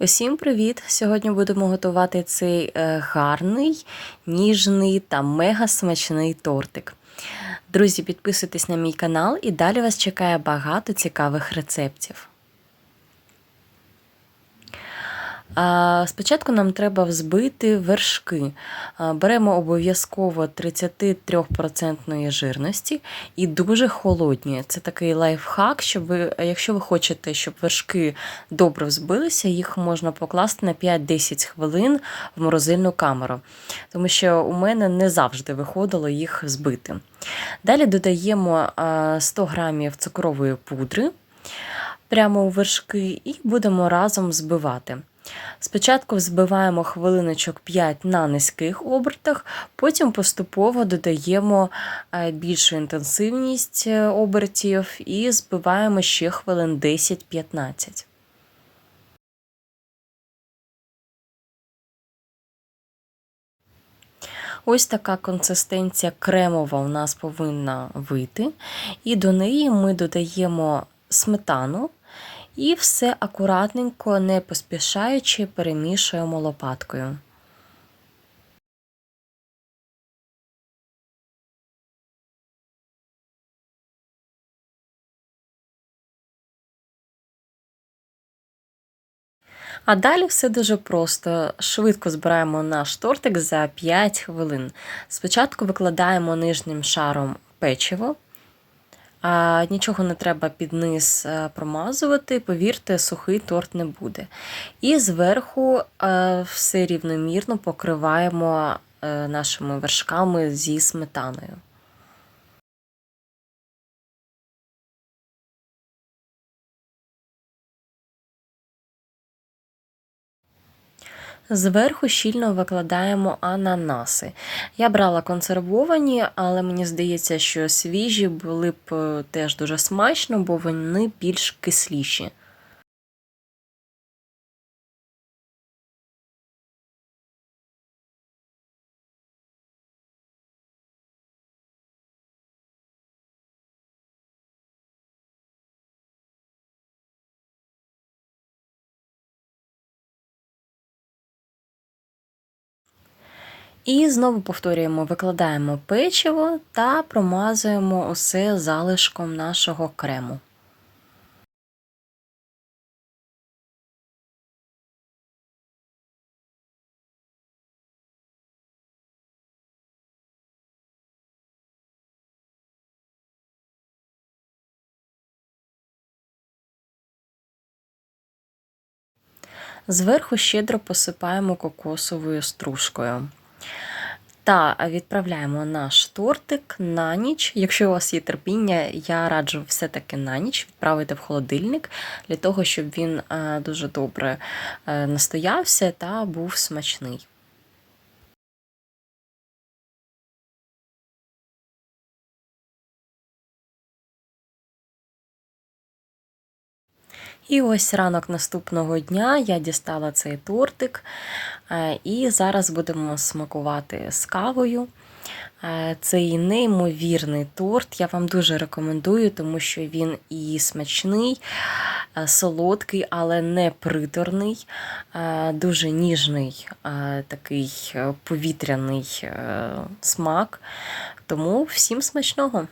Усім привіт! Сьогодні будемо готувати цей е, гарний, ніжний та мега смачний тортик. Друзі, підписуйтесь на мій канал і далі вас чекає багато цікавих рецептів. А, Спочатку нам треба взбити вершки. Беремо обов'язково 33% жирності і дуже холодні. Це такий лайфхак, щоб ви, якщо ви хочете, щоб вершки добре взбилися, їх можна покласти на 5-10 хвилин в морозильну камеру, тому що у мене не завжди виходило їх збити. Далі додаємо 100 грамів цукрової пудри прямо у вершки і будемо разом збивати. Спочатку взбиваємо хвилиночок 5 на низьких обертах, потім поступово додаємо е, більшу інтенсивність е, обертів і збиваємо ще хвилин 10-15. Ось така консистенція кремова у нас повинна вийти, і до неї ми додаємо сметану. І все акуратненько, не поспішаючи, перемішуємо лопаткою. А далі все дуже просто. Швидко збираємо наш тортик за 5 хвилин. Спочатку викладаємо нижнім шаром печиво. Нічого не треба під низ е, промазувати, повірте, сухий торт не буде. І зверху е, все рівномірно покриваємо е, нашими вершками зі сметаною. Зверху щільно викладаємо ананаси. Я брала консервовані, але мені здається, що свіжі були б е, теж дуже смачно, бо вони більш кисліші. І знову повторюємо, викладаємо печиво та промазуємо усе залишком нашого крему. Зверху щедро посипаємо кокосовою стружкою. Та відправляємо наш тортик на ніч. Якщо у вас є терпіння, я раджу все-таки на ніч відправити в холодильник для того, щоб він е, дуже добре е, настоявся та був смачний. І ось ранок наступного дня я дістала цей тортик, е, і зараз будемо смакувати з кавою. Е, цей неймовірний торт. Я вам дуже рекомендую, тому що він і смачний, е, солодкий, але не приторний, дуже ніжний, такий повітряний смак. Тому всім смачного!